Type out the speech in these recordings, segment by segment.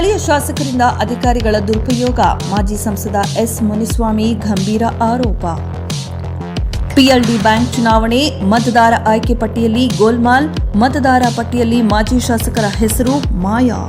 ಸ್ಥಳೀಯ ಶಾಸಕರಿಂದ ಅಧಿಕಾರಿಗಳ ದುರುಪಯೋಗ, ಮಾಜಿ ಸಂಸದ ಎಸ್ ಮುನಿಸ್ವಾಮಿ ಗಂಭೀರ ಆರೋಪ. ಪಿಎಲ್ಡಿ ಬ್ಯಾಂಕ್ ಚುನಾವಣೆ, ಮತದಾರ ಆಯ್ಕೆ ಪಟ್ಟಿಯಲ್ಲಿ ಗೋಲ್ಮಾಲ್, ಮತದಾರ ಪಟ್ಟಿಯಲ್ಲಿ ಮಾಜಿ ಶಾಸಕರ ಹೆಸರು ಮಾಯಾ.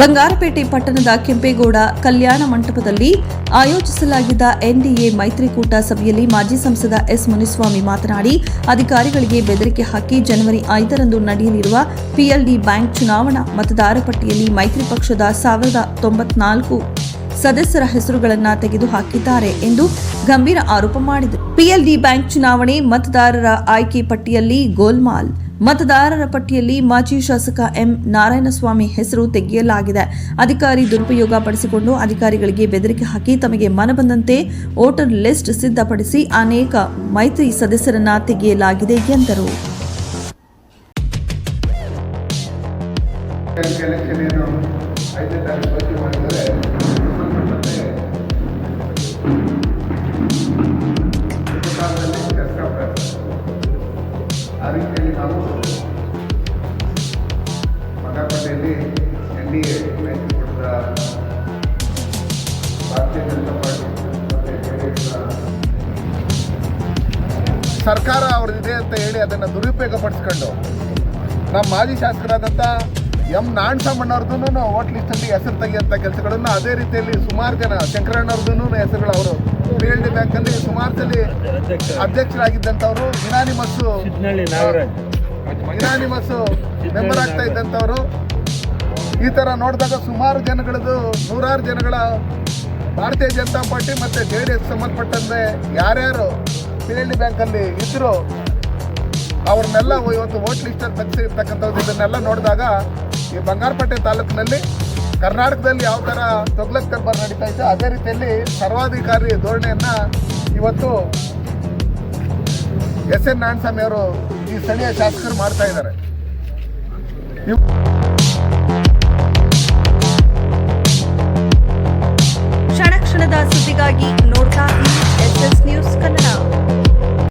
ಬಂಗಾರಪೇಟೆ ಪಟ್ಟಣದ ಕೆಂಪೇಗೌಡ ಕಲ್ಯಾಣ ಮಂಟಪದಲ್ಲಿ ಆಯೋಜಿಸಲಾಗಿದ್ದ ಎನ್ಡಿಎ ಮೈತ್ರಿಕೂಟ ಸಭೆಯಲ್ಲಿ ಮಾಜಿ ಸಂಸದ ಎಸ್ ಮುನಿಸ್ವಾಮಿ ಮಾತನಾಡಿ, ಅಧಿಕಾರಿಗಳಿಗೆ ಬೆದರಿಕೆ ಹಾಕಿ ಜನವರಿ ಐದರಂದು ನಡೆಯಲಿರುವ ಪಿಎಲ್ಡಿ ಬ್ಯಾಂಕ್ ಚುನಾವಣಾ ಮತದಾರ ಪಟ್ಟಿಯಲ್ಲಿ ಮೈತ್ರಿ ಪಕ್ಷದ ಸಾವಿರದ ತೊಂಬತ್ನಾಲ್ಕು ಸದಸ್ಯರ ಹೆಸರುಗಳನ್ನು ತೆಗೆದು ಹಾಕಿದ್ದಾರೆ ಎಂದು ಗಂಭೀರ ಆರೋಪ ಮಾಡಿದರು ಪಿಎಲ್ಡಿ ಬ್ಯಾಂಕ್ ಚುನಾವಣೆ ಮತದಾರರ ಆಯ್ಕೆ ಪಟ್ಟಿಯಲ್ಲಿ ಗೋಲ್ಮಾಲ್ ಮತದಾರರ ಪಟ್ಟಿಯಲ್ಲಿ ಮಾಜಿ ಶಾಸಕ ಎಂ ನಾರಾಯಣಸ್ವಾಮಿ ಹೆಸರು ತೆಗೆಯಲಾಗಿದೆ. ಅಧಿಕಾರಿ ದುರುಪಯೋಗ ಪಡಿಸಿಕೊಂಡು ಅಧಿಕಾರಿಗಳಿಗೆ ಬೆದರಿಕೆ ಹಾಕಿ ತಮಗೆ ಮನಬಂದಂತೆ ವೋಟರ್ ಲಿಸ್ಟ್ ಸಿದ್ಧಪಡಿಸಿ ಅನೇಕ ಮೈತ್ರಿ ಸದಸ್ಯರನ್ನ ತೆಗೆಯಲಾಗಿದೆ ಎಂದರು. ನಾವು ಮಗಾಪೇಟೆಯಲ್ಲಿ ಎನ್ ಡಿ ಎ ಮೈತ್ರಿಕೂಟದ ಭಾರತೀಯ ಜನತಾ ಪಾರ್ಟಿ ಮತ್ತು ಸರ್ಕಾರ ಅವ್ರದ್ದಿದೆ ಅಂತ ಹೇಳಿ ಅದನ್ನು ದುರುಪಯೋಗ ಪಡಿಸ್ಕೊಂಡು ನಮ್ಮ ಮಾಜಿ ಶಾಸಕರಾದಂಥ ಎಂ ನಾಣಸಮ್ಮಣ್ಣವ್ರದ್ದು ವೋಟ್ ಲಿಸ್ಟಲ್ಲಿ ಹೆಸರು ತೆಗೆಯುವಂಥ ಕೆಲಸಗಳನ್ನು ಅದೇ ರೀತಿಯಲ್ಲಿ ಸುಮಾರು ಜನ ಶಂಕರಣ್ಣವ್ರದ್ದು ಹೆಸರುಗಳು ಅವರು. ಪಿ ಎಲ್ ಡಿ ಬ್ಯಾಂಕಲ್ಲಿ ಸುಮಾರು ಸಲ ಅಧ್ಯಕ್ಷರಾಗಿದ್ದಂಥವ್ರು ಇನಾನಿಮಸ್ಸು ಇನಾನಿಮಸ್ಸು ಮೆಂಬರ್ ಆಗ್ತಾ ಇದ್ದಂಥವ್ರು. ಈ ಥರ ನೋಡಿದಾಗ ಸುಮಾರು ಜನಗಳದ್ದು ನೂರಾರು ಜನಗಳ ಭಾರತೀಯ ಜನತಾ ಪಾರ್ಟಿ ಮತ್ತು ಜೆ ಡಿ ಎಸ್ ಸಂಬಂಧಪಟ್ಟಂತೆ ಯಾರ್ಯಾರು ಪಿ ಎಲ್ ಡಿ ಬ್ಯಾಂಕಲ್ಲಿ ಇದ್ದರು ಅವ್ರನ್ನೆಲ್ಲ ಇವತ್ತು ವೋಟ್ ಲಿಸ್ಟಲ್ಲಿ ತೆಗೆಸಿರ್ತಕ್ಕಂಥದ್ದು ಇದನ್ನೆಲ್ಲ ನೋಡಿದಾಗ ಈ ಬಂಗಾರಪೇಟೆ ತಾಲೂಕಿನಲ್ಲಿ ಕರ್ನಾಟಕದಲ್ಲಿ ಯಾವ ಥರ ತೊಗ್ಲಕ್ ದರ್ಬಾರ್ ನಡೀತಾ ಇತ್ತು, ಅದೇ ರೀತಿಯಲ್ಲಿ ಸರ್ವಾಧಿಕಾರಿ ಧೋರಣೆಯನ್ನು ಇವತ್ತು ಎಸ್ ಎನ್ ನಾರಾಯಣಸ್ವಾಮಿ ಅವರು ಈ ಸ್ಥಳೀಯ ಶಾಸಕರು ಮಾಡ್ತಾ ಇದ್ದಾರೆ. ಕ್ಷಣ ಕ್ಷಣದ ಸುದ್ದಿಗಾಗಿ ನೋಡ್ತಾ ಎಸ್ ಎಸ್ ನ್ಯೂಸ್ ಕನ್ನಡ.